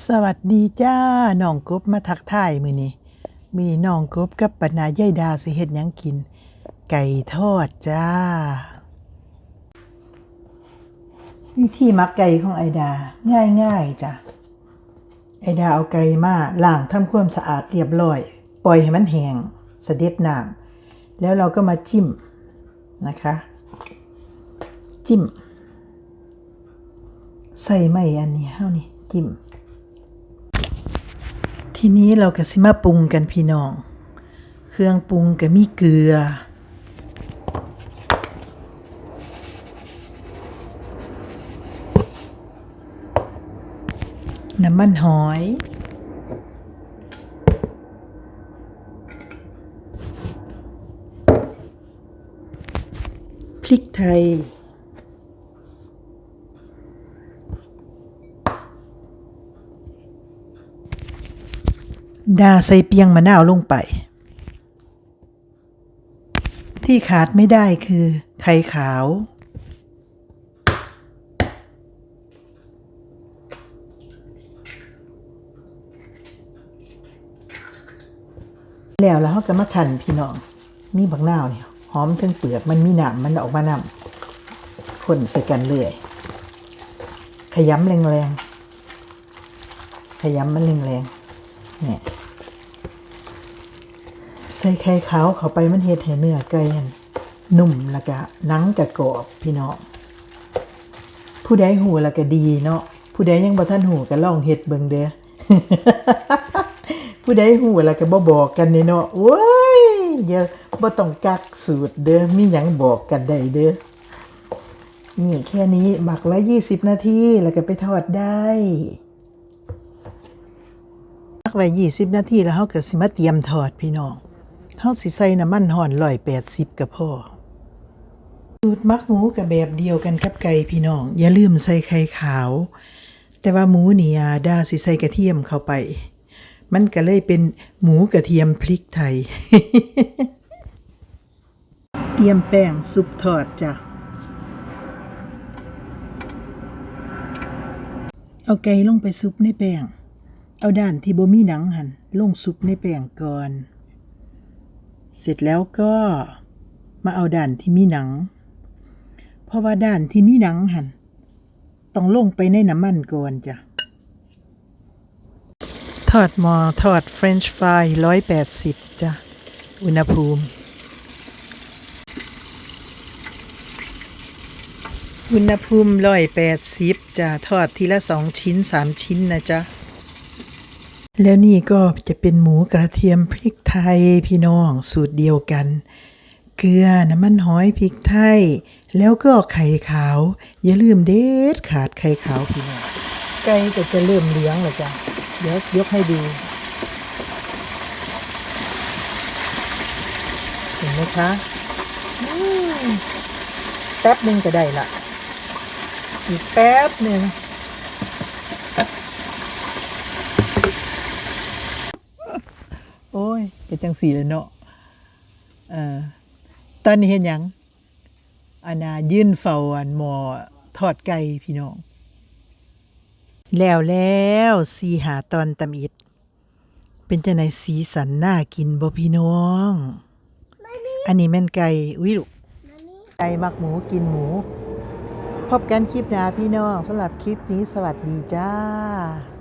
สวัสดีจ้าน้องกบมาทักทายมือนี้มื้อนี้น้องกบกับปนายายดาสิเฮ็ดหยังกิน ไก่ทอดจ้า วิธีมักไก่ของไอดา ง่ายๆจ้ะไอดาเอาไก่มาล้างทำความสะอาดเรียบร้อย ปล่อยให้มันแห้งเสด็จน้ำแล้วเราก็มาจิ้มนะคะ จิ้ม ใส่ไม่อันนี้เท่านี้จิ้ม ทีนี้เราก็สิมาปรุงกันพี่น้อง เครื่องปรุงก็มีเกลือ น้ำมันหอย พริกไทย ดาใส่เปียงมะนาวลงไป ที่ขาดไม่ได้คือไข่ขาว แล้วแล้วเขาก็มาขันพี่น้อง มีบักนาวเนี่ยหอมทั้งเปลือกมันมีหนามมันออกมาหนำคนใส่กันเรื่อย ขยำแรงๆ ขยำมันแรงๆเนี่ย ส่ไข่ขาวเข้าไปมันเฮ็ดให้เนื้อไก่หนนุ่มแล้วก็หนังกะกรอบพี่น้องผู้ใดหูแล้วก็ดีเนาะผู้ใดยังบ่ทันหูก็ลองเฮ็ดเบิ่งเด้อผู้ใดหูแล้วก็บ่บอกกันนี่เนาะโว้ยอย่าบ่ต้องกักสูตรเด้อมีหยังบอกกันได้เด้อนี่แค่นี้หมักไว้20 นาทีแล้วก็ไปทอดได้พักไว้20 นาทีแล้วเฮาก็สิมาเตรียมทอดพี่น้อง เฮาสิใส่น้ำมันห่อน180ก็พอสูตรมักหมูกับแบบเดียวกันกับไก่พี่น้อง อย่าลืมใส่ไข่ขาว แต่ว่าหมูเนี่อาดาสิใส่กระเทียมเข้าไป มันก็เลยเป็นหมูกระเทียมพริกไทย เตรียมแป้งซุปทอดจ้ะเอาไก่ลงไปซุปในแป้ง เอาด้านที่บ่มีหนังหันลงซุปในแป้งก่อน เสร็จแล้วก็มาเอาด้านที่มีหนัง เพราะว่าด้านที่มีหนังหันต้องลงไปในน้ำมันก่อนจ้ะ ทอดหมอทอดเฟรนช์ฟรายร้อยแปดสิบจ้ะ อุณหภูมิ อุณหภูมิร้อยแปดสิบจะทอดทีละสองชิ้นสามชิ้นนะจ๊ะ แล้วนี่ก็จะเป็นหมูกระเทียมพริกไทยพี่น้องสูตรเดียวกัน เกลือน้ำมันหอยพริกไทย แล้วก็ไข่ขาว อย่าลืมเด็ดขาดไข่ขาวพี่น้องไก่ก็จะเริ่มเลี้ยงแล้วจ้ะเดี๋ยวยกให้ดูเห็นไหมคะแป๊บหนึ่งก็ได้ละอีกแป๊บหนึ่ง โอ้ยเป็นจังสีเลยเนาะเอ่อตอนนี้เห็นหยังอานายื่นเฝ้าอันหมอทอดไก่พี่น้อง แล้วแล้วสีหาตอนตำอิด เป็นจังไหนสีสันน่ากินบ่พี่น้อง อันนี้แม่นไก่อุ้ยลูกไก่มักหมูกินหมู พบกันคลิปหน้าพี่น้องสำหรับคลิปนี้สวัสดีจ้า